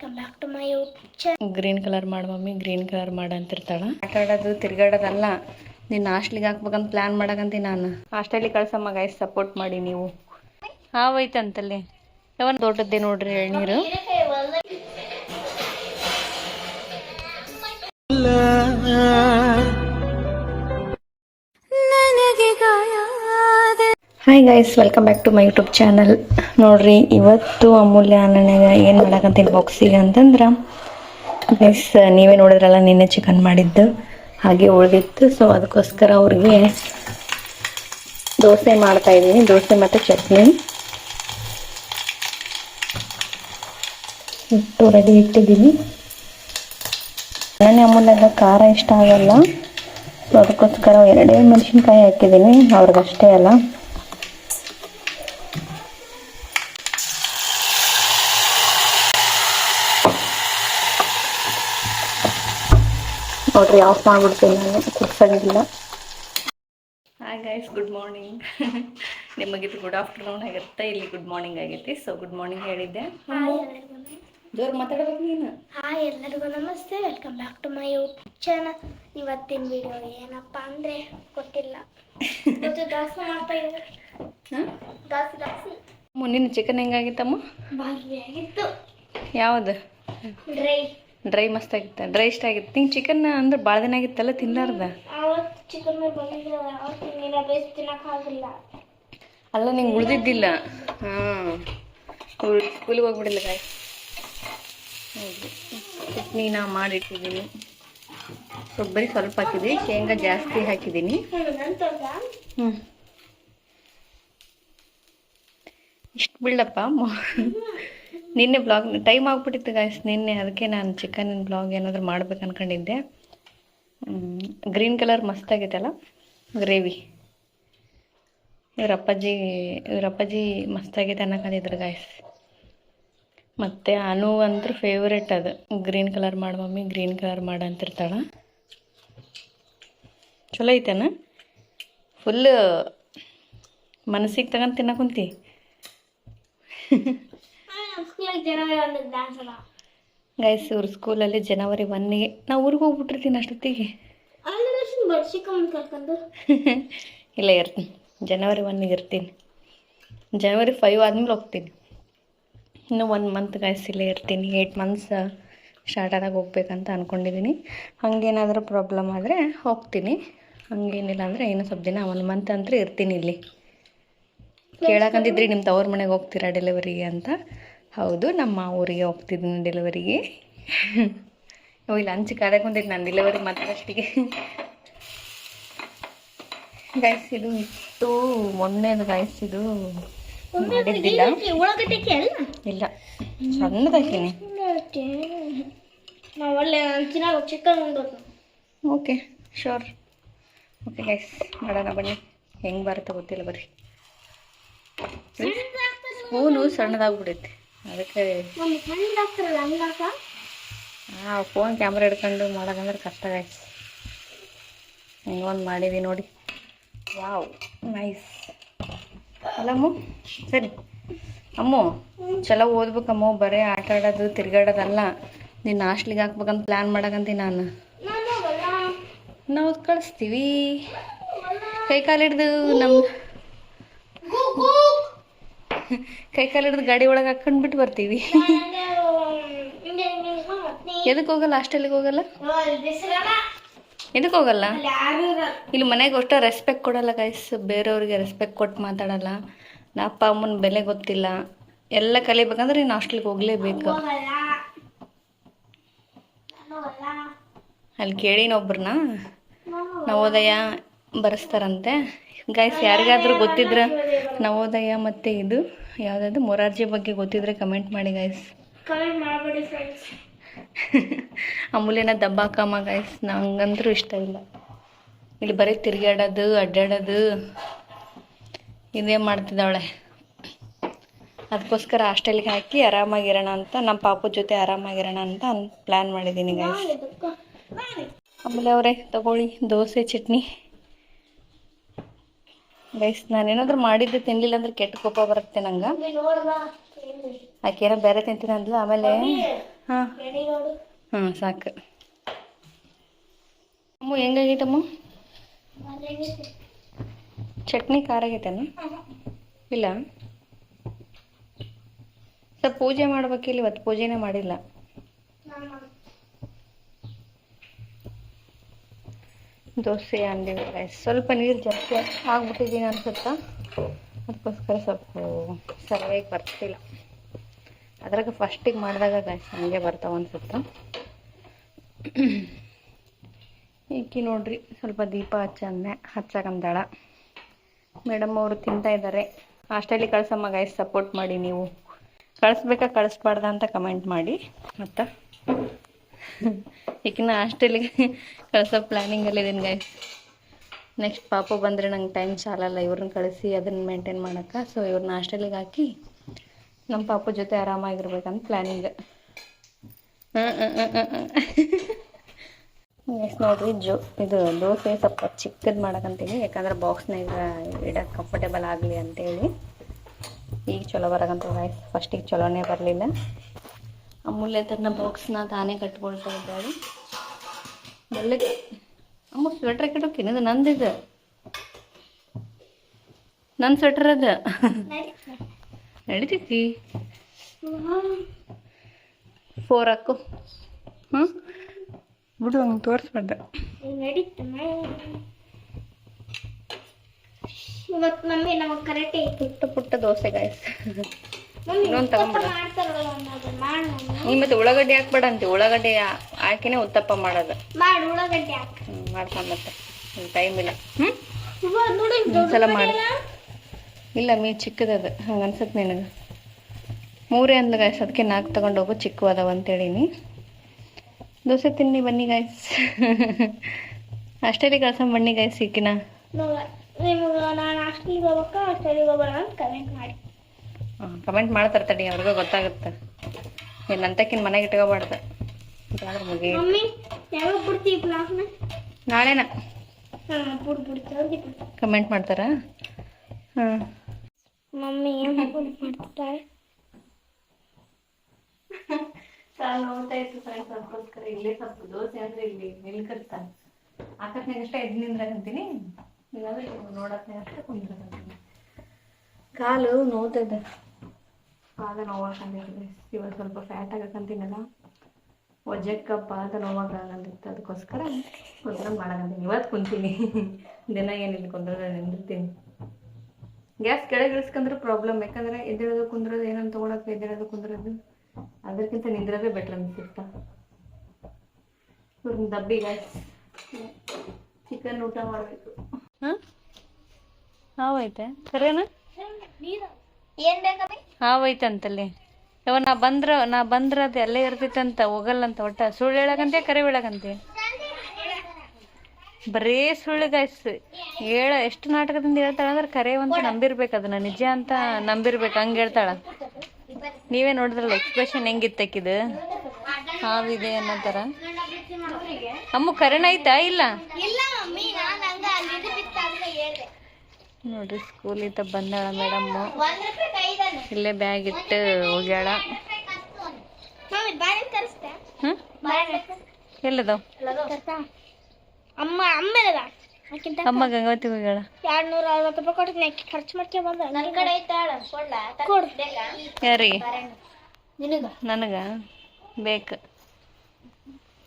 Welcome back to my YouTube channel green colour ಮಾಡು mummy green colour ಮಾಡು ಅಂತಿರ್ತಾಳ. ಆಟ ಆಡೋದು ತಿರ್ಗಾಡೋದಲ್ಲ ನಿನ್ನ ಹಾಸ್ಟ್ಲಿಗೆ ಹಾಕ್ಬೇಕಂತ ಪ್ಲಾನ್ ಮಾಡಕಂತೀನಿ ನಾನು. ಹಾಸ್ಟೆಲಿಗೆ ಕಳ್ಸಮ್ಮ ಗೈಸ್ ಸಪೋರ್ಟ್ ಮಾಡಿ ನೀವು. ಹಾವೈತಂತಲ್ಲಿ ಯಾವ ದೊಡ್ಡದ್ದೇ ನೋಡ್ರಿ ಎಳ್ನೀರು hi guys welcome back to my YouTube channel ನೋಡ್ರಿ, ಇವತ್ತು ಅಮೂಲ್ಯ ನನಗೆ ಏನು ಮಾಡಕಂತೀನಿ ಬಾಕ್ಸಿಗೆ ಅಂತಂದ್ರೆ ಗೈಸ್ ನೀವೇ ನೋಡಿದ್ರಲ್ಲ ನಿನ್ನೆ ಚಿಕನ್ ಮಾಡಿದ್ದು, ಹಾಗೆ ಉಳಿದಿತ್ತು ಸೊ ಅದಕ್ಕೋಸ್ಕರ ಅವ್ರಿಗೆ ದೋಸೆ ಮಾಡ್ತಾ ಇದ್ದೀನಿ. ದೋಸೆ ಮತ್ತು ಚಟ್ನಿ. ಇಟ್ಟು ರೆಡಿ ಇಟ್ಟಿದ್ದೀನಿ. ನನ್ನ ಅಮೂಲ್ಯಾಗ ಖಾರ ಇಷ್ಟ ಆಗಲ್ಲ. ಸೊ ಅದಕ್ಕೋಸ್ಕರ ಎರಡೇ ಮೆಣಸಿನ್ಕಾಯಿ ಹಾಕಿದ್ದೀನಿ. ಅವ್ರಿಗಷ್ಟೇ ಅಲ್ಲ. ನೋಡ್ರಿ ಆಫ್ ಮಾಡ್ಬಿಡ್ತೀನಿ ನಾನು. ಕುಡ್ಸಂಗಿಲ್ಲ. ಹಾಯ್ ಗೈಸ್ ಗುಡ್ ಮಾರ್ನಿಂಗ್ ನಿಮಗಿದು ಗುಡ್ ಆಫ್ಟರ್ನೂನ್ ಆಗಿರುತ್ತೆ ಇಲ್ಲಿ ಗುಡ್ ಮಾರ್ನಿಂಗ್ ಆಗೈತಿ. ಸೊ ಗುಡ್ ಮಾರ್ನಿಂಗ್ ಹೇಳಿದ್ದೆ. ಜೋರು ಮಾತಾಡ್ಬೇಕು ನೀನು. ಹಾಯ್ ಎಲ್ಲರಿಗೂ ನಮಸ್ತೆ. Welcome back to my YouTube channel ಇವತ್ತಿನ ವಿಡಿಯೋ ಏನಪ್ಪ ಅಂದ್ರೆ ಗೊತ್ತಿಲ್ಲ. ದಾಸ ದಾಸು ಮಾಡ್ತಾ ಇದ್ದಾರೆ ದಾಸಿ ದಾಸು. ದಾಸು ಮುಂದಿನ ಚಿಕನ್ ಹೆಂಗಾಗಿತ್ತಮ್ಮ? ಭಾರಿ ಆಗಿತ್ತು. ಯಾವುದು? ಡ್ರೈ ಡ್ರೈ ಮಸ್ತ್ ಆಗಿತ್ತು ಡ್ರೈ ಇಷ್ಟ ಆಗಿತ್ತು. ನಿಂಗೆ ಚಿಕನ್ ಅಂದ್ರೆ ಭಾಳ ದಿನ ಆಗಿತ್ತಲ್ಲ ತಿನ್ನಾರ್ದ? ಅಲ್ಲ ನಿಂಗೆ ಉಳಿದಿದ್ದಿಲ್ಲ. ಹಾಂ. ಸ್ಕೂಲಿಗೆ ಹೋಗ್ಬಿಡಿಲ್ಲ ಕಾಯಿ ಚಟ್ನಿ ನಾ ಮಾಡಿಟ್ಟಿದ್ದೀನಿ ಕೊಬ್ಬರಿ ಸ್ವಲ್ಪ ಹಾಕಿದ್ದೀನಿ ಶೇಂಗಾ ಜಾಸ್ತಿ ಹಾಕಿದ್ದೀನಿ ಹ್ಞೂ ಇಷ್ಟು ಬಿಡಪ್ಪ ನಿನ್ನೆ ಬ್ಲಾಗ್ ಟೈಮ್ ಆಗ್ಬಿಟ್ಟಿತ್ತು ಗಾಯ್ಸ್ ನಿನ್ನೆ ಅದಕ್ಕೆ ನಾನು ಚಿಕನ್ ಬ್ಲಾಗ್ ಏನಾದರೂ ಮಾಡ್ಬೇಕು ಅನ್ಕೊಂಡಿದ್ದೆ. ಗ್ರೀನ್ ಕಲರ್ ಮಸ್ತ್ ಆಗೈತಲ್ಲ ಗ್ರೇವಿ ಇವ್ರ ಅಪ್ಪಾಜಿ ಇವ್ರ ಅಪ್ಪಾಜಿ ಮಸ್ತಾಗೈತೆ ಅನ್ನಕಂದಿದ್ರು ಗಾಯ್ಸ್ ಮತ್ತು ಅನು ಅಂದ್ರೆ ಫೇವ್ರೇಟ್ ಅದು. ಗ್ರೀನ್ ಕಲರ್ ಮಾಡು ಮಮ್ಮಿ ಗ್ರೀನ್ ಕಲರ್ ಮಾಡು ಅಂತಿರ್ತಾಳೆ. ಚಲೋ ಐತೇನ? ಫುಲ್ ಮನಸ್ಸಿಗೆ ತಗೊಂಡು ತಿನ್ನಕುಂತಿ ಗೈಸ್ ಇವ್ರ ಸ್ಕೂಲಲ್ಲಿ ಜನವರಿ ಒನ್ನಿಗೆ ನಾವು ಊರಿಗೆ ಹೋಗ್ಬಿಟ್ಟಿರ್ತೀನಿ ಅಷ್ಟೊತ್ತಿಗೆ. ಇಲ್ಲ ಇರ್ತೀನಿ. ಜನವರಿ ಒನ್ನಿಗೆ ಇರ್ತೀನಿ. ಜನವರಿ ಫೈವ್ ಆದ್ಮೇಲೆ ಹೋಗ್ತೀನಿ. ಇನ್ನು ಒನ್ ಮಂತ್ ಗೈಸ್ ಇಲ್ಲೇ ಇರ್ತೀನಿ. ಏಯ್ಟ್ ಮಂತ್ಸ್ ಸ್ಟಾರ್ಟ್ ಆದಾಗ ಹೋಗ್ಬೇಕಂತ ಅಂದ್ಕೊಂಡಿದ್ದೀನಿ ಹಂಗೇನಾದರೂ ಪ್ರಾಬ್ಲಮ್ ಆದರೆ ಹೋಗ್ತೀನಿ. ಹಂಗೇನಿಲ್ಲ ಅಂದರೆ ಇನ್ನೂ ಸ್ವಲ್ಪ ದಿನ ಒನ್ ಮಂತ್ ಅಂದರೆ ಇರ್ತೀನಿ ಇಲ್ಲಿ. ಕೇಳಕಂತಿದ್ರಿ ನಿಮ್ಮ ತವ್ರ ಮನೆಗೆ ಹೋಗ್ತೀರಾ ಡೆಲಿವರಿಗೆ ಅಂತ. ಹೌದು ನಮ್ಮ ಊರಿಗೆ ಹೋಗ್ತಿದ್ದೀನಿ ಡೆಲಿವರಿಗೆ ಓ ಇಲ್ಲ ಹಂಚಿ ಅದಕ್ಕೆ ಕುಂತೈತೆ ನಾನು ಡೆಲಿವರಿ ಮಾತಾಡೋಷ್ಟಿಗೆ ಗೈಸ್ ಇದು ಇತ್ತು ಮೊನ್ನೆದು ಗೈಸ್ ಇದು ಮಾಡಿದ್ದಿಲ್ಲ. ಇಲ್ಲ ಸಣ್ಣದಾಕಿನಿ ಒಳ್ಳೆ chicken okay sure okay guys ಮಾಡೋಣ ಬನ್ನಿ. ಹೆಂಗೆ ಬರುತ್ತೆ ಗೊತ್ತಿಲ್ಲ ಬರ್ರಿ ಸ್ಪೂನು ಸಣ್ಣದಾಗ್ಬಿಡೈತೆ ಅದಕ್ಕೆ ಒಂದು ಸಣ್ಣ ಆಗ್ತಾರಲ್ಲ ಹಂಗಾಕ ಆ ಫೋನ್ ಕ್ಯಾಮ್ರಾ ಹಿಡ್ಕೊಂಡು ಮಾಡೋದಂದ್ರೆ ಕಷ್ಟ ಗೈಸ್ ಒಂದು ಮಾಡಿದಿ ನೋಡಿ. ವಾವ್ ನೈಸ್ ಅಲ್ಲಮ್ಮ ಸರಿ. ಅಮ್ಮ ಚಲೋ ಓದ್ಬೇಕಮ್ಮ ಬರೀ ಆಟ ಆಡೋದು ತಿರ್ಗಾಡೋದಲ್ಲ. ನಿನ್ನ ಹಾಸ್ಟ್ಲಿಗೆ ಹಾಕ್ಬೇಕಂತ ಪ್ಲ್ಯಾನ್ ಮಾಡಕಂತೀನಿ ನಾನು. ನಾನು ನಾವು ಕಳಿಸ್ತೀವಿ ಕೈ ಕಾಲು ಹಿಡ್ದು ನಮ್ಮ ಕೈ ಕಾಲು ಹಿಡಿದು ಗಾಡಿ ಒಳಗೆ ಹಾಕೊಂಡು ಬಿಟ್ಟು ಬರ್ತೀವಿ. ಎದಕ್ಕೆ ಹೋಗಲ್ಲ? ಹಾಸ್ಟೆಲಿಗೆ ಹೋಗಲ್ಲ? ಎದಕ್ಕೆ ಹೋಗಲ್ಲ? ಇಲ್ಲಿ ಮನೆಗೆ ಅಷ್ಟು ರೆಸ್ಪೆಕ್ಟ್ ಕೊಡಲ್ಲ ಗೈಸ್ ಬೇರೆಯವ್ರಿಗೆ ರೆಸ್ಪೆಕ್ಟ್ ಕೊಟ್ಟು ಮಾತಾಡಲ್ಲ. ನಾ ಅಪ್ಪ, ಅಮ್ಮನ ಬೆಲೆ ಗೊತ್ತಿಲ್ಲ. ಎಲ್ಲ ಕಲಿಬೇಕಂದ್ರೆ ನೀನು ಹಾಸ್ಟೆಲ್ಗೆ ಹೋಗಲೇಬೇಕು. ಅಲ್ಲಿ ಕೇಳಿ ಒಬ್ರನ್ನ ನಾನು ನವೋದಯ ಬರೆಸ್ತಾರಂತೆ. ಗೈಸ್ ಯಾರಿಗಾದ್ರೂ ಗೊತ್ತಿದ್ರೆ ನವೋದಯ ಮತ್ತು ಇದು. ಯಾವುದಾದ್ರು ಮೊರಾರ್ಜಿ ಬಗ್ಗೆ ಗೊತ್ತಿದ್ರೆ ಕಮೆಂಟ್ ಮಾಡಿ ಗೈಸ್ ಕಮೆಂಟ್ ಮಾಡಬೇಡಿ ಫ್ರೆಂಡ್ಸ್ ಅಮೂಲ್ಯನ ದಬ್ಬಾಕಮ್ಮ ಗೈಸ್ ನಂಗಂತೂ ಇಷ್ಟ ಇಲ್ಲ. ಇಲ್ಲಿ ಬರೀ ತಿರುಗಾಡೋದು ಅಡ್ಡಾಡೋದು ಇದೇ ಮಾಡ್ತಿದ್ದಾಳೆ. ಅದಕ್ಕೋಸ್ಕರ ಹಾಸ್ಟೆಲ್ಗೆ ಹಾಕಿ ಆರಾಮಾಗಿರೋಣ ಅಂತ ನಮ್ಮ ಪಾಪು ಜೊತೆ ಆರಾಮಾಗಿರೋಣ ಅಂತ ಪ್ಲ್ಯಾನ್ ಮಾಡಿದ್ದೀನಿ ಗೈಸ್ ಆಮೇಲೆ ಅವರೇ ತಗೊಳ್ಳಿ ದೋಸೆ ಚಟ್ನಿ. ಗೈಸ್ ನಾನೇನಾದ್ರೂ ಮಾಡಿದ್ದು ತಿನ್ಲಿಲ್ಲ ಅಂದ್ರೆ ಕೆಟ್ಟ ಕೋಪ ಬರುತ್ತೆ ನಂಗ. ಆಕೆನ ಆಕೆ ಬೇರೆ ತಿಂತೀನಿ ಅಂದ್ಲು, ಆಮೇಲೆ ಹಾಂ. ಹಾಂ ಸಾಕು. ಅಮ್ಮ ಹೆಂಗಾಗೈತಮ್ಮ. ಚಟ್ನಿ ಖಾರ ಆಗೈತೇನು? ಇಲ್ಲ? ಸ್ವಲ್ಪ ಪೂಜೆ ಮಾಡ್ಬೇಕಿಲ್ಲ, ಇವತ್ತು ಪೂಜೆನೇ ಮಾಡಿಲ್ಲ ನಾನ್ ಮಾಡ್- ದೋಸೆ ಅಂದಿವಿ ರೈಸ್ ಸ್ವಲ್ಪ ನೀರು ಜಾಸ್ತಿ ಆಗ್ಬಿಟ್ಟಿದ್ದೀನಿ ಅನ್ಸುತ್ತಾ? ಅದಕ್ಕೋಸ್ಕರ ಸ್ವಲ್ಪ ಸರಿಯಾಗಿ ಬರ್ತಿಲ್ಲ. ಅದ್ರಾಗ ಫಸ್ಟಿಗೆ ಮಾಡಿದಾಗ ಗಾಯ್ಸ್ ಹಂಗೆ ಬರ್ತಾವ ಅನ್ಸುತ್ತ? ಈಕಿ ನೋಡ್ರಿ ಸ್ವಲ್ಪ ದೀಪ ಹಚ್ಚಂದೆ ಹಚ್ಚಕಂದಾಳ ಮೇಡಮ್ ಅವರು ತಿಂತಾ ಇದ್ದಾರೆ ಹಾಸ್ಟೆಲಿಗೆ ಕಳ್ಸಮ್ಮ ಗೈಸ್ ಸಪೋರ್ಟ್ ಮಾಡಿ ನೀವು. ಕಳಿಸ್ಬೇಕಾ ಕಳಿಸ್ಬಾರ್ದ ಅಂತ ಕಮೆಂಟ್ ಮಾಡಿ. ಮತ್ತು? ಈಗಿನ ಹಾಸ್ಟೆಲಿಗೆ ಕಳ್ಸೋ ಪ್ಲ್ಯಾನಿಂಗಲ್ಲಿ ಇದೀನಿ ಗೈಸ್ ನೆಕ್ಸ್ಟ್ ಪಾಪ ಬಂದರೆ ನಂಗೆ ಟೈಮ್ ಸಾಲಲ್ಲ ಇವ್ರನ್ನ ಕಳಿಸಿ ಅದನ್ನು ಮೇಂಟೈನ್ ಮಾಡೋಕ್ಕೆ. ಸೊ ಇವ್ರನ್ನ ಹಾಸ್ಟೆಲಿಗೆ ಹಾಕಿ ನಮ್ಮ ಪಾಪು ಜೊತೆ ಆರಾಮಾಗಿರ್ಬೇಕಂತ ಪ್ಲ್ಯಾನಿಂಗ್ ಎಸ್ ನೋಡ್ರಿ, ಜೋ, ಇದು ದೋಸೆ ಸ್ವಲ್ಪ ಚಿಕ್ಕದು ಮಾಡಕಂತೀನಿ ಯಾಕಂದ್ರೆ ಬಾಕ್ಸ್ನಾಗ ಇಡಕ್ಕೆ ಕಂಫರ್ಟೇಬಲ್ ಆಗಲಿ ಅಂತೇಳಿ. ಈಗ ಚಲೋ ಬರಕಂತ ಗಾಯ್ಸ್ ಫಸ್ಟಿಗೆ ಚಲೋನೇ ಬರಲಿಲ್ಲ. ಅಮೂಲ್ಯ ತನ್ನ ಬಾಕ್ಸ್ನ ತಾನೇ ಕಟ್ಕೊಳ್ತಾ ಇದ್ದಾಳೆ. ಬೆಲ್ಲಕ್ಕೆ ಅಮ್ಮ ಸ್ವೆಟ್ರ್ ಇದು ಸ್ವೆಟರ್ ನನ್ನ ಸ್ವೆಟ್ರ್ ಅದ. ನಡೀತೈತಿ. ಫೋರ್ ಹಾಕು. ಹ್ಞೂ ಬಿಡು ಹಂಗೆ ತೋರಿಸ್ಬಾರ್ದು. ಮತ್ತೆ ಮಮ್ಮಿ ನಮಗೆ ಕರೆಕ್ಟ್ ಪುಟ್ಟ ಪುಟ್ಟ ದೋಸೆ ಗಾಯ್ಸ್ ಇನ್ನೊಂದ್. ನೀ ಮತ್ತೆ ಉಳ್ಳಾಗಡ್ಡಿ ಹಾಕ್ಬೇಡ ಅಂತೆ ಉಳ್ಳಾಗಡ್ಡಿ ಹಾಕಿನೇ ಉತ್ತಪ್ಪ ಮಾಡೋದು. ಮಾಡು ಉಳ್ಳಾಗಡ್ಡಿ ಹಾಕ. ಹ್ಞೂ ಮತ್ತೆ ಟೈಮ್ ಇಲ್ಲ. ಹ್ಞೂ ಒಂದ್ಸಲ ಮಾಡು. ಇಲ್ಲ ಮೀ ಚಿಕ್ಕದದು ಹಂಗೆ ಅನ್ಸತ್ತೆ ನಿನಗೆ. ಮೂರೇ ಅಂದ ಗಾಯ್ಸ್ ಅದಕ್ಕೆ ನಾಲ್ಕು ತಗೊಂಡು ಹೋಗು ಚಿಕ್ಕ ಅದಾವ ಅಂತೇಳೀನಿ ದೋಸೆ ತಿನ್ನಿ ಬನ್ನಿ ಗಾಯ್ಸ್ ಅಷ್ಟೇ ಕಳ್ಸ ಬನ್ನಿ ಗಾಯ್ಸ್ ಸಿಕ್ಕಿನ ನಿಮ್ಗೆ ನಾನು ಹಾಸ್ಟೆಲ್ಗೆ ಹೋಗ್ಬೇಕಾ ಅಷ್ಟೇ ಹೋಗೋಣ ಅಂತ ಕಮೆಂಟ್ ಮಾಡಿ. ಕಮೆಂಟ್ ಮಾಡ್ತಾರೆ ತಡಿ ಅವ್ರಿಗೂ ಗೊತ್ತಾಗುತ್ತೆ. ನೀನು ಅಂತಕಿನ ಮನೆಗೆ ಇಟ್ಕೋಬಾರ್ದು. ಮುಗಿ ನಾಳೆನ? ಹಾಂ ಬಿಡ್ ಬಿಡ್ತೀವಿ ಕಮೆಂಟ್ ಮಾಡ್ತಾರಾ? ಹಾಂ. ಮಮ್ಮಿ ಏನು ಅದಕ್ಕೋಸ್ಕರ ಇಲ್ಲೇ ಸ್ವಲ್ಪ ದೋಸೆ ಅಂದ್ರೆ ಇಲ್ಲಿ ನಿಲ್ಕರ್ತಾನೆ. ಆಕತ್ನಾಗ ಅಷ್ಟೇ ಎದ್ದು ನಿಂದ್ರಾಗಂತೀನಿ ಇಲ್ಲಾಂದ್ರೆ ನೋಡತ್ನಾಗ ಅಷ್ಟೇ ಕುಂದ್ರಾಗಂತೀನಿ ಕಾಲು ನೋವ್ತದೆ. ಪಾದ ನೋವಾಕಂದಿರ್ತದೆ ಇವಾಗ ಸ್ವಲ್ಪ ಫ್ಯಾಟ್ ಆಗಕ್ಕಂತೀನಲ್ಲ ಒಜ್ಜಕ್ಕ ಪಾದ ನೋವಾಗಂದಿತ್ತು ಅದಕ್ಕೋಸ್ಕರ ಕುಂದ್ರ ಮಾಡಕಂತೀನಿ. ಇವತ್ತು ಕುಂತೀನಿ. ದಿನ ಏನಿಲ್ಲ ಕುಂದ್ರೆ ನಿಂದಿರ್ತೀನಿ. ಗ್ಯಾಸ್ ಕೆಳಗೆ ಇಳಿಸ್ಕೊಂಡ್ರೆ ಪ್ರಾಬ್ಲಮ್ ಯಾಕಂದ್ರೆ ಎದ್ದೇಳೋದು ಕುಂದ್ರೋದು ಏನಂತ ತೊಗೊಳಕ್ಕೆ ಎದ್ದೇಳೋದು ಕುಂದ್ರೋದು ಅದಕ್ಕಿಂತ ನಿಂದ್ರದೇ ಬೆಟ್ರ್ ಅನ್ಸುತ್ತಾ? ಇವ್ರನ್ನ ದಬ್ಬಿ ಗ್ಯಾಸ್ ಚಿಕನ್ ಊಟ ಮಾಡಬೇಕು. ಹಾಂ ಹಾವೈತೆ ಸರಿನಾ? ಏನು ಬೇಕಮ್ಮಿ ಹಾವೈತೆ ಅಂತಲ್ಲಿ ಯಾವ ನಾ ಬಂದ್ರ ನಾ ಬಂದ್ರ ಅದು ಅಲ್ಲೇ ಇರ್ತೈತಂತ ಹೋಗಲ್ಲಂತ ಒಟ್ಟ. ಸುಳ್ಳು ಹೇಳಕಂತೆ ಕರೆ ಹೇಳಕಂತೆ ಬರೇ ಸುಳ್ಳು ಗಾಯ್ಸ್ ಹೇಳ ಎಷ್ಟು ನಾಟಕದಿಂದ ಹೇಳ್ತಾಳ ಅಂದ್ರೆ ಕರೆ ಅಂತ ನಂಬಿರ್ಬೇಕು ಅದನ್ನ. ನಿಜ ಅಂತ ನಂಬಿರ್ಬೇಕು ಹಂಗೆ ಹೇಳ್ತಾಳ. ನೀವೇ ನೋಡಿದ್ರಲ್ಲ ಎಕ್ಸ್ಪ್ರೆಷನ್ ಹೆಂಗಿತ್ತಕ್ಕಿದು ಹಾವಿದೆ ಅನ್ನೋ ಥರ ಅಮ್ಮ ಕರೆನ ಐತಾ? ಇಲ್ಲ ಇಲ್ಲ ಮಮ್ಮಿ ನಾನು ಹಂಗ ಅಲ್ಲಿ ಇದು ಬಿತ್ತು ಅಂತ ಹೇಳ್ದೆ ನೋಡ್ರಿ ಸ್ಕೂಲಿಂದ ಬಂದಾಳ ಮೇಡಮ್ ಇಲ್ಲೇ ಬ್ಯಾಗ್ ಇಟ್ಟು ಹೋಗ್ಯಾಳ. ಅಮ್ಮ ಅಮ್ಮ ಗಂಗಾವತಿ ಹೋಗ್ಯಾಳ. ಎರಡ್ ನೂರ ಅರವತ್ತು ರೂಪಾಯಿ ಕೊಟ್ಟಿದ್ನಿ. ಆಕಿ ಖರ್ಚು ಮಾಡ್ಕೊಂಡ್ ಬಂದ. ನನ್ನ ಕಡೆ ಐತಾಳ ಕೊಡ್ಲಾ? ಕೊಡ್. ಯಾರಿಗೆ? ನಿನಗ? ನನಗ? ಬೇಕ.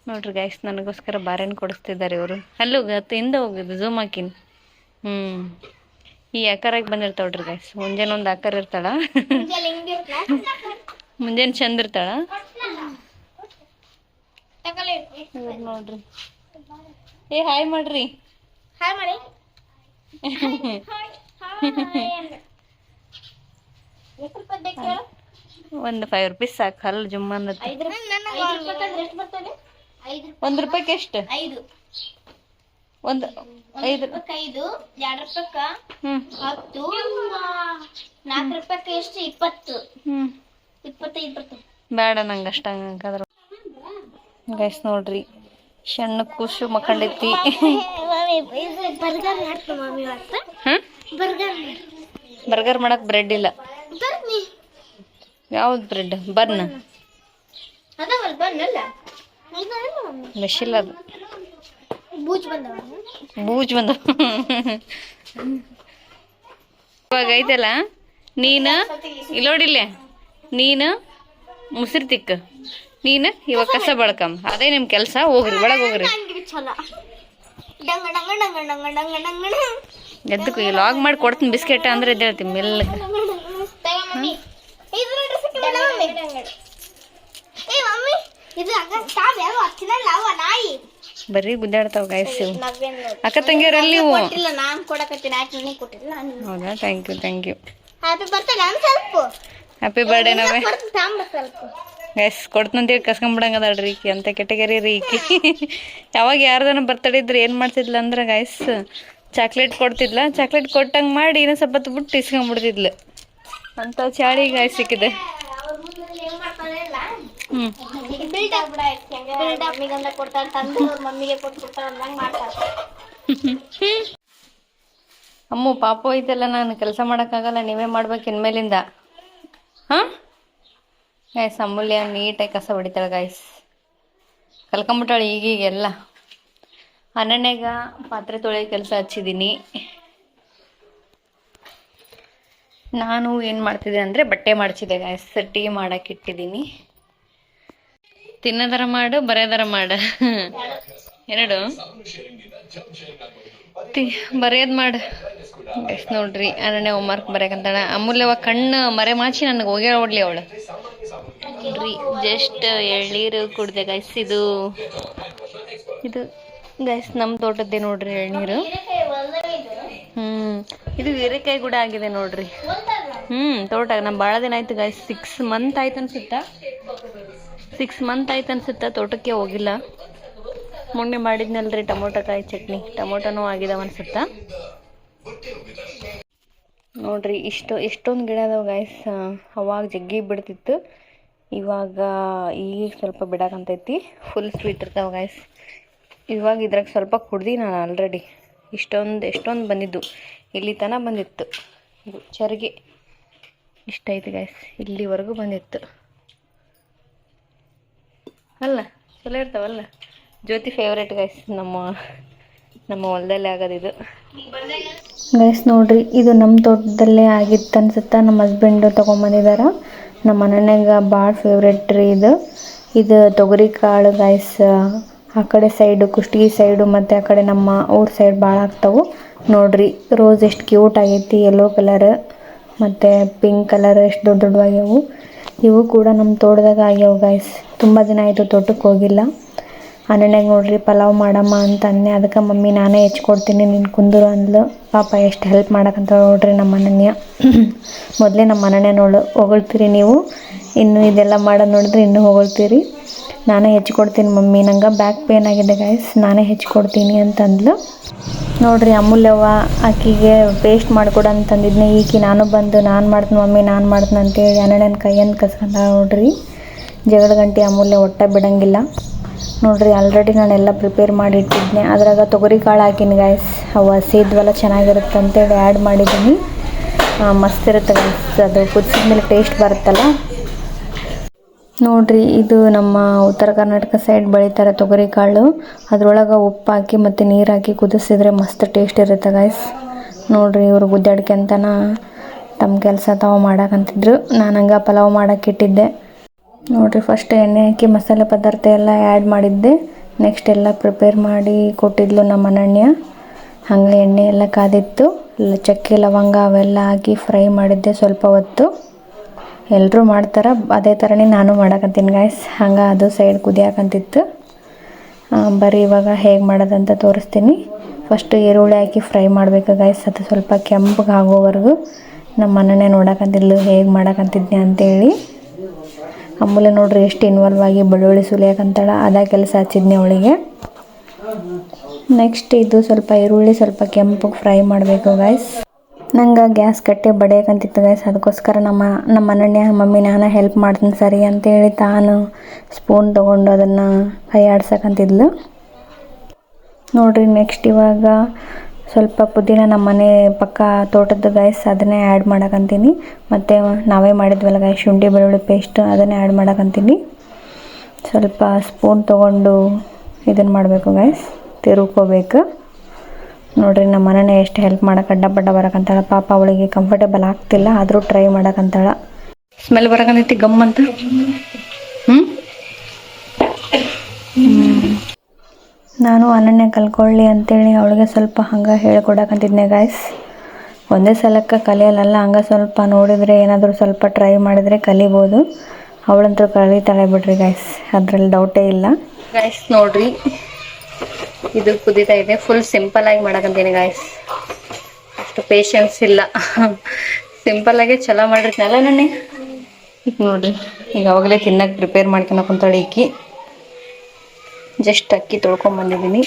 ನೋಡ್ರಿ ಗಾಯ್ಸ್ ನನಗೋಸ್ಕರ ಬಾರೆನ್ ಕೊಡಿಸ್ತಿದ್ದಾರೆ ಇವರು. ಅಲ್ಲೂ ಹಿಂದೆ ಹೋಗಿದ್ದು ಝೂಮ್ ಹಾಕಿನ್. ಹ್ಞೂ ಈ ಆಕಾರಾಗಿ ಬಂದಿರ್ತಾವ್ರಿ ಗೈಸ್ ಮುಂಜಾನೆ ಒಂದು ಆಕಾರ ಇರ್ತಾಳ. ಮುಂಜಾನೆ ಚಂದ ಇರ್ತಾಳ. ನೋಡ್ರಿ. ಏ ಹಾಯ್ ಮಾಡ್ರಿ. ಒಂದು ಫೈವ್ ರುಪೀಸ್ ಸಾಕು ಹಲ್ಲು ಜುಮ್ಮ ಒಂದ್ ರೂಪಾಯಿ ಎಷ್ಟು ರೂಪಾಯಿಗೆ ಒಂದು ಐದು. ರೂಪಾಯಿ ಐದು ಎರಡು ರೂಪಾಯಿಕ ಹ್ಞೂ ಹತ್ತು ನಾಲ್ಕು ರೂಪಾಯಿ ಎಷ್ಟು? ಇಪ್ಪತ್ತು. ಹ್ಞೂ ಇಪ್ಪತ್ತೈದು ಬರ್ತದೆ. ಬೇಡ ನಂಗೆ ಅಷ್ಟ ಹಂಗಾದ್ರೆ. ಗೈಸ್ ನೋಡ್ರಿ. ಸಣ್ಣ ಕೂಸು ಮಕ್ಕಂಡೈತಿ ಬರ್ಗರ್ ಮಾಡಕ್ ಬ್ರೆಡ್ ಇಲ್ಲ. ಯಾವ್ದು ಬ್ರೆಡ್ ಬರ್ನ್ ಮೆಶಿಲ್ಲ ಅದು. ಬೂಜ್ ಬಂದವ ಬೂಜ್ ಬಂದ ಇವಾಗ ಐತಲ್ಲ? ನೀನು ಇಲ್ಲೋಡಿಲ್ಲ ನೀನ ಮುಸಿರು ತಿಕ್ಕ. ನೀನು ಇವಾಗ ಕಸ ಬಳ್ಕಂಬ ಅದೇ ನಿಮ್ಮ ಕೆಲಸ. ಹೋಗ್ರಿ ಒಳಗೆ ಹೋಗ್ರಿ. ಎದ್ದಕ್ಕು ಈ ಲಾಗ್ ಮಾಡಿ ಕೊಡ್ತೀನಿ ಬಿಸ್ಕೆಟ್ ಅಂದ್ರೆ ಎದ್ದೇಳ್ತೀನಿ ಮೆಲ್ಲಗೆ. ಮಮ್ಮಿ ಇದು ಹಂಗ ಯಾವ ಅವ ನಾಯಿ. ಬರೀ ಗುದ್ದಾಡ್ತಾವ ಗಾಯ್ಸ್ ಇವು ಅಕ್ಕ ತಂಗಿಯರಲ್ಲಿ ಕೊಟ್ಟಿಲ್ಲ ನಾನ್ ಕೊಡಕತ್ತೀನಿ. ಯಾಕೆ ನೀನೇ ಕೊಟ್ಟಿಲ್ಲ ನಾನು ಹೌದಾ? Thank you thank you happy ಬರ್ತಾ ನಾನು ಸ್ವಲ್ಪ. ಹ್ಯಾಪಿ ಬರ್ಡೇ ನಾವೇ ಸ್ವಲ್ಪ. ಗೈಸ್ ಕೊಡ್ತಂತೇಳಿ ಕಸ್ಕೊಂಬಿಡಂಗದಾಳ್ರಿ ಈಕಿ. ಅಂತ ಕೆಟಗರಿ ರೀ ಈಕಿ. ಯಾವಾಗ ಯಾರ್ದನ ಬರ್ತಡೇ ಇದ್ರೆ ಏನು ಮಾಡ್ತಿದ್ಲ ಅಂದ್ರೆ ಗೈಸ್ ಚಾಕ್ಲೇಟ್ ಕೊಡ್ತಿದ್ಲ. ಚಾಕ್ಲೇಟ್ ಕೊಟ್ಟಂಗೆ ಮಾಡಿ ಇನ್ನೂ ಸ್ವಲ್ಪ ಬಿಟ್ಟು ಇಸ್ಕೊಂಬಿಡ್ತಿದ್ಲು. ಅಂತ ಚಾಳಿ ಗಾಯ್ಸ್ ಸಿಕ್ಕಿದೆ ಅವ್ರ ತಂದು ಅವ್ರ ಮಮ್ಮಿಗೆ ಅಂದಂಗೆ ಮಾಡ್ತಾಳೆ. ಅಮ್ಮು ಪಾಪು ಐತಲ್ಲ ನಾನು ಕೆಲಸ ಮಾಡೋಕ್ಕಾಗಲ್ಲ ನೀವೇ ಮಾಡ್ಬೇಕು ಇನ್ಮೇಲಿಂದ. ಹಾಂ? ಗಾಯ್ಸ್ ಅಮೂಲ್ಯ ನೀಟಾಗಿ ಕಸ ಹೊಡಿತಾಳೆ ಗಾಯ್ಸ್ ಕಲ್ಕೊಂಬಿಟ್ಟಾಳೆ ಈಗೀಗೆಲ್ಲ ಅನ್ನನೆಗ ಪಾತ್ರೆ ತೊಳೆಯೋ ಕೆಲಸ ಹಚ್ಚಿದ್ದೀನಿ ನಾನು ಏನು ಮಾಡ್ತಿದ್ದೆ ಅಂದರೆ ಬಟ್ಟೆ ಮಾಡ್ತಿದ್ದೆ ಗಾಯ್ಸ್ ಟೀ ಮಾಡಕ್ಕೆ ಇಟ್ಟಿದ್ದೀನಿ ತಿನ್ನೋದರ ಮಾಡು ಬರೆಯದರ ಮಾಡು. ಎರಡು. ಬರೆಯೋದು ಮಾಡು. ಎಸ್ ನೋಡ್ರಿ ಅನನ್ಯ ಹೋಮ್ವರ್ಕ್ ಬರೆಯಕಂತಾಳ. ಅಮೂಲ್ಯವ ಕಣ್ಣು, ಮರೆ ಮಾಚಿ ನನಗೆ ಹೋಗಿ ಓಡ್ಲಿ ಅವಳು. ನೋಡ್ರಿ ಜಸ್ಟ್ ಎಳ್ನೀರು ಕುಡ್ದೆ ಗೈಸ್ ಇದು ಇದು ಗೈಸ್ ನಮ್ಮ ತೋಟದ್ದೇ ನೋಡ್ರಿ ಎಳ್ನೀರು. ಹ್ಮ್, ಇದು ಹೀರೆಕಾಯಿ ಕೂಡ ಆಗಿದೆ ನೋಡ್ರಿ. ಹ್ಮ್, ತೋಟ, ನಮ್ ಭಾಳ ದಿನ ಆಯ್ತು ಗೈಸ್ ಸಿಕ್ಸ್ ಮಂತ್ ಆಯ್ತು ಅನ್ಸುತ್ತಾ. ಸಿಕ್ಸ್ ಮಂತ್ ಆಯ್ತು ಅನ್ಸುತ್ತೆ, ತೋಟಕ್ಕೆ ಹೋಗಿಲ್ಲ. ಮೊನ್ನೆ ಮಾಡಿದ್ನಲ್ರಿ ಟೊಮೊಟೊಕಾಯಿ ಚಟ್ನಿ. ಟೊಮೊಟೊನೂ ಆಗಿದಾವ ಅನ್ಸುತ್ತಾ? ನೋಡ್ರಿ, ಇಷ್ಟು, ಎಷ್ಟೊಂದು ಗಿಡ ಅದಾವ ಗಾಯ್ಸ್ ಅವಾಗ ಜಗ್ಗಿ ಬಿಡ್ತಿತ್ತು. ಇವಾಗ ಈಗ ಸ್ವಲ್ಪ ಬಿಡಕಂತೈತಿ. ಫುಲ್ ಸ್ವೀಟ್ ಇರ್ತಾವ ಗಾಯ್ಸ್ ಇವಾಗ ಇದ್ರಾಗ ಸ್ವಲ್ಪ ಕುಡ್ದು ನಾನು ಆಲ್ರೆಡಿ ಇಷ್ಟೊಂದು, ಎಷ್ಟೊಂದು ಬಂದಿದ್ದು. ಇಲ್ಲಿ ತನಕ ಬಂದಿತ್ತು. ಚರ್ಗೆ. ಇಷ್ಟ ಆಯ್ತು ಗಾಯ್ಸ್ ಇಲ್ಲಿವರೆಗೂ ಬಂದಿತ್ತು. ಅಲ್ಲ, ಚಲೋ ಇರ್ತಾವಲ್ಲ ಜ್ಯೋತಿ ಫೇವ್ರೇಟ್ ಗೈಸ್ ನಮ್ಮ ನಮ್ಮ ಹೊಲದಲ್ಲೇ ಆಗೋದಿದು ಗೈಸ್ ನೋಡ್ರಿ, ಇದು ನಮ್ಮ ತೋಟದಲ್ಲೇ ಆಗಿತ್ತು ಅನ್ಸುತ್ತೆ. ನಮ್ಮ ಹಸ್ಬೆಂಡು ತೊಗೊಂಬಂದಿದ್ದಾರೆ ನಮ್ಮ ಮನೆಯಾಗ ಭಾಳ ಫೇವ್ರೇಟ್ ರೀ ಇದು. ಇದು ತೊಗರಿ ಕಾಳು ಗೈಸ್ ಆ ಕಡೆ ಸೈಡು ಕುಷ್ಟಗಿ ಸೈಡು ಮತ್ತು ಆ ಕಡೆ ನಮ್ಮ ಊರ ಸೈಡ್ ಭಾಳ ಆಗ್ತಾವು. ನೋಡ್ರಿ ರೋಸ್ ಎಷ್ಟು ಕ್ಯೂಟ್ ಆಗೈತಿ ಯೆಲ್ಲೋ ಕಲರ್ ಮತ್ತು ಪಿಂಕ್ ಕಲರ್ ಎಷ್ಟು ದೊಡ್ಡ ದೊಡ್ಡವಾಗ್ಯಾವು ಇವು ಕೂಡ ನಮ್ಮ ತೋಟದಾಗ ಆಗ್ಯಾವ ಗಾಯ್ಸ್ ತುಂಬ ದಿನ ಆಯಿತು ತೋಟಕ್ಕೆ ಹೋಗಿಲ್ಲ. ಅನನ್ಯಾಗ ನೋಡ್ರಿ ಪಲಾವ್ ಮಾಡಮ್ಮ ಅಂತ ಅನ್ನೆ ಅದಕ್ಕೆ ಮಮ್ಮಿ ನಾನೇ ಹೆಚ್ಕೊಡ್ತೀನಿ ನೀನು ಕುಂದರು ಅಂದ್ಲು. ಪಾಪ ಎಷ್ಟು ಹೆಲ್ಪ್ ಮಾಡೋಕ್ಕಂತ ನೋಡ್ರಿ ನಮ್ಮ ಅನನ್ಯ. ಮೊದಲೇ ನಮ್ಮ ಅನನ್ಯ ನೋಡು ಹೊಗಳ್ತೀರಿ ನೀವು. ಇನ್ನು ಇದೆಲ್ಲ ಮಾಡೋದು ನೋಡಿದ್ರೆ ಇನ್ನೂ ಹೊಗಳ್ತೀರಿ. ನಾನೇ ಹೆಚ್ಕೊಡ್ತೀನಿ ಮಮ್ಮಿ, ನಂಗೆ ಬ್ಯಾಕ್ ಪೇನ್ ಆಗಿದೆ ಗಾಯ್ಸ್ ನಾನೇ ಹೆಚ್ಕೊಡ್ತೀನಿ ಅಂತಂದ್ಲು. ನೋಡ್ರಿ ಅಮೂಲ್ಯವ್ವ ಆಕಿಗೆ ಪೇಸ್ಟ್ ಮಾಡಿಕೊಡು ಅಂತಂದಿದ್ನೆ, ಈಕಿ ನಾನು ಬಂದು ನಾನು ಮಾಡ್ತೀನಿ ಮಮ್ಮಿ, ನಾನು ಮಾಡ್ತೀನಿ ಅಂತೇಳಿ ಅನಣ್ಣನ ಕೈಯನ್ನು ಕಸ್ಕೊಂಡ ನೋಡ್ರಿ. ಜಗಳ ಗಂಟೆ ಅಮೂಲ್ಯ ಒಟ್ಟ ಬಿಡಂಗಿಲ್ಲ. ನೋಡ್ರಿ ಆಲ್ರೆಡಿ ನಾನೆಲ್ಲ ಪ್ರಿಪೇರ್ ಮಾಡಿ ಇಟ್ಟಿದ್ನೆ ಅದ್ರಾಗ ತೊಗರಿ ಕಾಳು ಹಾಕಿನಿ ಗಾಯ್ಸ್ ಅವು ಹಸಿದ್ವೆಲ್ಲ ಚೆನ್ನಾಗಿರುತ್ತೆ ಅಂತೇಳಿ ಆ್ಯಡ್ ಮಾಡಿದ್ದೀನಿ. ಮಸ್ತ್ ಇರುತ್ತೆ ಗೈಸ್ ಅದು ಕುದಿಸಿದ ಮೇಲೆ ಟೇಸ್ಟ್ ಬರುತ್ತಲ್ಲ? ನೋಡ್ರಿ, ಇದು ನಮ್ಮ ಉತ್ತರ ಕರ್ನಾಟಕ ಸೈಡ್ ಬೆಳಿತಾರೆ ತೊಗರಿ ಕಾಳು. ಅದ್ರೊಳಗೆ ಉಪ್ಪು ಹಾಕಿ ಮತ್ತು ನೀರು ಹಾಕಿ ಕುದಿಸಿದ್ರೆ ಮಸ್ತ್ ಟೇಸ್ಟ್ ಇರುತ್ತೆ ಗಾಯ್ಸ್ ನೋಡ್ರಿ, ಇವರು ಗುದ್ದಾಡ್ಕೊಂತನ ತಮ್ಮ ಕೆಲಸ ತಾವು ಮಾಡಕ್ಕಂತಿದ್ರು ನಾನು ಹಂಗೆ ಪಲಾವ್ ಮಾಡಕ್ಕೆ ಇಟ್ಟಿದ್ದೆ. ನೋಡ್ರಿ ಫಸ್ಟ್ ಎಣ್ಣೆ ಹಾಕಿ ಮಸಾಲೆ ಪದಾರ್ಥ ಎಲ್ಲ ಆ್ಯಡ್ ಮಾಡಿದ್ದೆ. ನೆಕ್ಸ್ಟ್ ಎಲ್ಲ ಪ್ರಿಪೇರ್ ಮಾಡಿ ಕೊಟ್ಟಿದ್ಲು ನಮ್ಮ ಅನಣ್ಯ ಹಂಗೆ ಎಣ್ಣೆ ಎಲ್ಲ ಕಾದಿತ್ತು. ಚಕ್ಕೆ, ಲವಂಗ ಅವೆಲ್ಲ ಹಾಕಿ ಫ್ರೈ ಮಾಡಿದ್ದೆ ಸ್ವಲ್ಪ ಹೊತ್ತು. ಎಲ್ಲರೂ ಮಾಡ್ತಾರೆ. ಅದೇ ಥರನೇ ನಾನು ಮಾಡಕತ್ತೀನಿ ಗಾಯ್ಸ್ ಹಂಗೆ ಅದು ಸೈಡ್ ಕುದಿಯಾಕಂತಿತ್ತು ಬರೀ ಇವಾಗ ಹೇಗೆ ಮಾಡೋದಂತ ತೋರಿಸ್ತೀನಿ. ಫಸ್ಟ್ ಈರುಳ್ಳಿ ಹಾಕಿ ಫ್ರೈ ಮಾಡಬೇಕು ಗಾಯ್ಸ್ ಅದು ಸ್ವಲ್ಪ ಕೆಂಪಗೆ ಆಗೋವರೆಗೂ ನಮ್ಮ ಮನೆಯೇ ನೋಡಕಂತಿದ್ಲು. ಹೇಗೆ ಮಾಡಕಂತಿದ್ನಿ ಅಂತೇಳಿ. ಅಮೂಲ್ಯ ನೋಡ್ರಿ ಎಷ್ಟು ಇನ್ವಾಲ್ವ್ ಆಗಿ ಬೆಳ್ಳುಳ್ಳಿ ಸುಲಿಯಾಕಂತಾಳ. ಅದ ಕೆಲಸ ಹಚ್ಚಿದ್ನಿ ಅವಳಿಗೆ. ನೆಕ್ಸ್ಟ್ ಇದು ಸ್ವಲ್ಪ ಈರುಳ್ಳಿ ಸ್ವಲ್ಪ ಕೆಂಪಗೆ ಫ್ರೈ ಮಾಡಬೇಕು ಗಾಯ್ಸ್ ನಂಗೆ ಗ್ಯಾಸ್ ಕಟ್ಟೆ ಬಡಿಯಕಂತಿತ್ತು ಗೈಸ್ ಅದಕ್ಕೋಸ್ಕರ ನಮ್ಮ ನಮ್ಮ ಅನನ್ಯ, ಮಮ್ಮಿ ನಾನು ಹೆಲ್ಪ್ ಮಾಡ್ತೀನಿ ಸರಿ ಅಂತೇಳಿ ತಾನು ಸ್ಪೂನ್ ತೊಗೊಂಡು ಅದನ್ನು ಕೈ ಆಡ್ಸಕ್ಕಂತಿದ್ಲು ನೋಡಿರಿ ನೆಕ್ಸ್ಟ್ ಇವಾಗ ಸ್ವಲ್ಪ ಪುದೀನ ನಮ್ಮ ಮನೆ ಪಕ್ಕ ತೋಟದ ಗೈಸ್ ಅದನ್ನೇ ಆ್ಯಡ್ ಮಾಡಕ್ಕಂತೀನಿ ಮತ್ತು ನಾವೇ ಮಾಡಿದ್ವಲ್ಲ ಗೈಸ್ ಶುಂಠಿ, ಬೆಳ್ಳುಳ್ಳಿ ಪೇಸ್ಟ್ ಅದನ್ನೇ ಆ್ಯಡ್ ಮಾಡಕ್ಕಂತೀನಿ ಸ್ವಲ್ಪ ಸ್ಪೂನ್ ತೊಗೊಂಡು ಇದನ್ನು ಮಾಡಬೇಕು ಗೈಸ್ ತಿರುಗ್ಕೋಬೇಕು. ನೋಡ್ರಿ ನಮ್ಮ ಮನೆನೇ ಎಷ್ಟು ಹೆಲ್ಪ್ ಮಾಡಕ್ಕೆ ಅಡ್ಡ ಬಡ್ಡ ಪಾಪ ಅವಳಿಗೆ ಕಂಫರ್ಟೇಬಲ್ ಆಗ್ತಿಲ್ಲ, ಆದರೂ ಟ್ರೈ ಮಾಡಕಂತಾಳ ಸ್ಮೆಲ್ ಬರಕಂತೈತಿ ಗಮ್ ಅಂತ? ಹ್ಞೂ ನಾನು ಅನನ್ಯ ಕಲ್ಕೊಳ್ಳಿ ಅಂತೇಳಿ ಅವಳಿಗೆ ಸ್ವಲ್ಪ ಹಂಗೆ ಹೇಳ್ಕೊಡಕಂತಿದ್ನೆ ಗಾಯ್ಸ್ ಒಂದೇ ಸಲಕ್ಕೆ ಕಲಿಯಲ್ಲ ಹಂಗೆ ಸ್ವಲ್ಪ ನೋಡಿದರೆ ಏನಾದರೂ ಸ್ವಲ್ಪ ಟ್ರೈ ಮಾಡಿದರೆ ಕಲಿಬೋದು. ಅವಳಂತೂ ಕಲಿತಾಳೆ ಬಿಡ್ರಿ ಗಾಯ್ಸ್ ಅದರಲ್ಲಿ ಡೌಟೇ ಇಲ್ಲ. ಗಾಯ್ಸ್ ನೋಡ್ರಿ. ಇದು ಕುದೀತಾ ಇದೆ. ಫುಲ್ ಸಿಂಪಲ್ ಆಗಿ ಮಾಡಕಂತೀನಿ ಗಾಯ್ಸ್ ಅಷ್ಟು ಪೇಷನ್ಸ್ ಇಲ್ಲ. ಸಿಂಪಲ್ ಆಗಿ ಚಲೋ ಮಾಡಿರ್ತೀನಲ್ಲ ನನ್ನೆ? ಈಗ ನೋಡ್ರಿ ಈಗ ಅವಾಗಲೇ ತಿನ್ನಕ್ಕೆ ಪ್ರಿಪೇರ್ ಮಾಡ್ಕೊಳಕ್ ಕುಂತಾಳೆ ಇಕ್ಕಿ ಜಸ್ಟ್ ಅಕ್ಕಿ ತೊಳ್ಕೊಂಬಂದಿದ್ದೀನಿ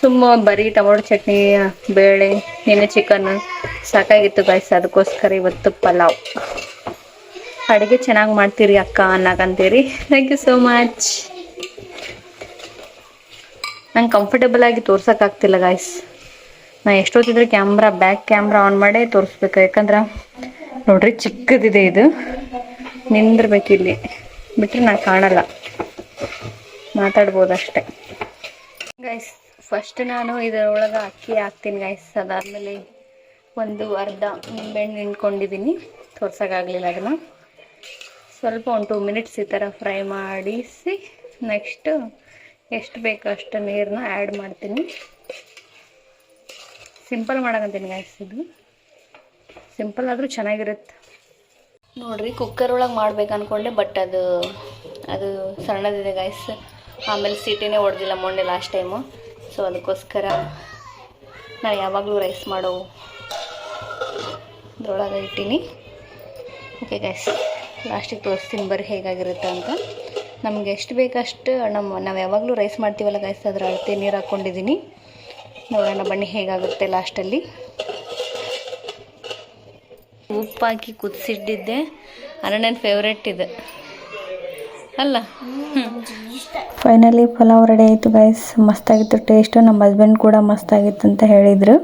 ಸುಮ್ಮ ಬರೀ ಟೊಮೊಟೊ ಚಟ್ನಿ ಬೇಳೆ ನಿನ್ನೆ ಚಿಕನ್ ಸಾಕಾಗಿತ್ತು ಗಾಯ್ಸ್ ಅದಕ್ಕೋಸ್ಕರ ಇವತ್ತು ಪಲಾವ್. ಅಡುಗೆ ಚೆನ್ನಾಗಿ ಮಾಡ್ತೀರಿ ಅಕ್ಕ ಅನ್ನಕಂತೀರಿ. ಥ್ಯಾಂಕ್ ಯು ಸೋ ಮಚ್ ನಂಗೆ ಕಂಫರ್ಟಬಲ್ ಆಗಿ ತೋರ್ಸೋಕ್ಕಾಗ್ತಿಲ್ಲ ಗಾಯ್ಸ್ ನಾ ಎಷ್ಟೊತ್ತಿದ್ರೆ ಕ್ಯಾಮ್ರಾ ಬ್ಯಾಕ್ ಕ್ಯಾಮ್ರಾ ಆನ್ ಮಾಡೇ ತೋರಿಸ್ಬೇಕು. ಯಾಕಂದ್ರೆ ನೋಡ್ರಿ ಚಿಕ್ಕದಿದೆ ಇದು. ನಿಂದಿರ್ಬೇಕು ಇಲ್ಲಿ. ಬಿಟ್ಟರೆ ನಾನು ಕಾಣಲ್ಲ. ಮಾತಾಡ್ಬೋದು ಅಷ್ಟೆ. ಗೈಸ್ ಫಸ್ಟ್ ನಾನು ಇದರೊಳಗೆ ಅಕ್ಕಿ ಹಾಕ್ತೀನಿ ಗೈಸ್ ಅದಾದಮೇಲೆ ಒಂದು ಅರ್ಧ ನಿಂಬೆಹಣ್ಣು ನಿಂತ್ಕೊಂಡಿದ್ದೀನಿ ತೋರ್ಸೋಕ್ಕಾಗಲಿಲ್ಲ ಅದನ್ನು. ಸ್ವಲ್ಪ ಒಂದು ಟೂ ಮಿನಿಟ್ಸ್ ಈ ಥರ ಫ್ರೈ ಮಾಡಿಸಿ ನೆಕ್ಸ್ಟು ಎಷ್ಟು ಬೇಕೋ ಅಷ್ಟು ನೀರನ್ನ ಆ್ಯಡ್ ಮಾಡ್ತೀನಿ. ಸಿಂಪಲ್ ಮಾಡಕಂತೀನಿ ಗೈಸ್ ಇದು. ಸಿಂಪಲ್ ಆದರೂ ಚೆನ್ನಾಗಿರುತ್ತೆ. ನೋಡ್ರಿ ಕುಕ್ಕರ್ ಒಳಗೆ ಮಾಡ್ಬೇಕು ಅನ್ಕೊಂಡೆ ಬಟ್ ಅದು ಅದು ಸಣ್ಣದಿದೆ ಗೈಸ್ ಆಮೇಲೆ ಸೀಟಿನೇ ಹೊಡೆದಿಲ್ಲ ಮೊನ್ನೆ ಲಾಸ್ಟ್ ಟೈಮು ಸೊ ಅದಕ್ಕೋಸ್ಕರ ನಾನು ಯಾವಾಗಲೂ ರೈಸ್ ಮಾಡೋ ಇದ್ರೊಳಗೆ ಇಟ್ಟೀನಿ. ಓಕೆ ಗೈಸ್ ಲಾಸ್ಟಿಗೆ ತೋರಿಸ್ತೀನಿ ಬರ್ರಿ ಹೇಗಾಗಿರುತ್ತೆ ಅಂತ. ನಮ್ಗೆ ಎಷ್ಟು ಬೇಕಷ್ಟು ನಮ್ಮ ನಾವು ಯಾವಾಗಲೂ ರೈಸ್ ಮಾಡ್ತೀವಲ್ಲ ಗೈಸ್ ಅದರ ಅಳತೆ ನೀರು ಹಾಕ್ಕೊಂಡಿದ್ದೀನಿ ನೋಡೋಣ ಬನ್ನಿ ಹೇಗಾಗುತ್ತೆ ಲಾಸ್ಟಲ್ಲಿ ಉಪ್ಪಾಕಿ ಹಾಕಿ ಕುದಿಸಿಟ್ಟಿದ್ದೆ. ನನ್ನ ಫೇವ್ರೆಟ್ ಇದೆ. ಅಲ್ಲ? ಫೈನಲಿ ಪಲಾವ್ ರೆಡಿ ಆಯಿತು ಗೈಸ್ ಮಸ್ತಾಗಿತ್ತು ಟೇಸ್ಟು ನಮ್ಮ ಹಸ್ಬೆಂಡ್ ಕೂಡ ಮಸ್ತಾಗಿತ್ತು ಅಂತ ಹೇಳಿದರು.